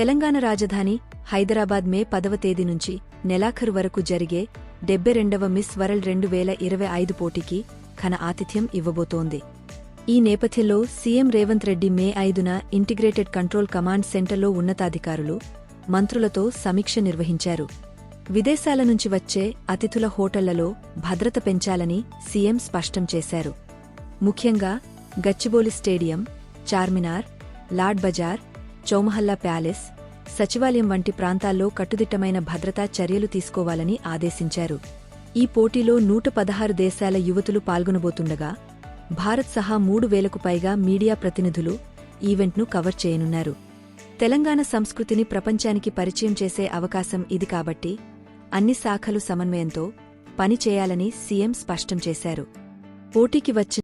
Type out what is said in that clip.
తెలంగాణ రాజధాని హైదరాబాద్ మే పదవ తేదీ నుంచి నెలాఖరు వరకు జరిగే డెబ్బై రెండవ మిస్ వరల్డ్ రెండు వేల ఇరవై ఐదు పోటీకి ఘన ఆతిథ్యం ఇవ్వబోతోంది. ఈ నేపథ్యంలో సీఎం రేవంత్ రెడ్డి మే ఐదున ఇంటిగ్రేటెడ్ కంట్రోల్ కమాండ్ సెంటర్లో ఉన్నతాధికారులు మంత్రులతో సమీక్ష నిర్వహించారు. విదేశాల నుంచి వచ్చే అతిథుల హోటళ్ళలో భద్రత పెంచాలని సీఎం స్పష్టం చేశారు. ముఖ్యంగా గచ్చిబౌలి స్టేడియం చార్మినార్ లాడ్ బజార్ చౌమహల్లా ప్యాలెస్ సచివాలయం వంటి ప్రాంతాల్లో కట్టుదిట్టమైన భద్రతా చర్యలు తీసుకోవాలని ఆదేశించారు. ఈ పోటీలో నూట పదహారు దేశాల యువతులు పాల్గొనబోతుండగా భారత్ సహా మూడు వేలకు పైగా మీడియా ప్రతినిధులు ఈవెంట్ను కవర్ చేయనున్నారు. తెలంగాణ సంస్కృతిని ప్రపంచానికి పరిచయం చేసే అవకాశం ఇది కాబట్టి అన్ని శాఖలు సమన్వయంతో పని చేయాలని సీఎం స్పష్టం చేశారు. పోటీకి వచ్చిన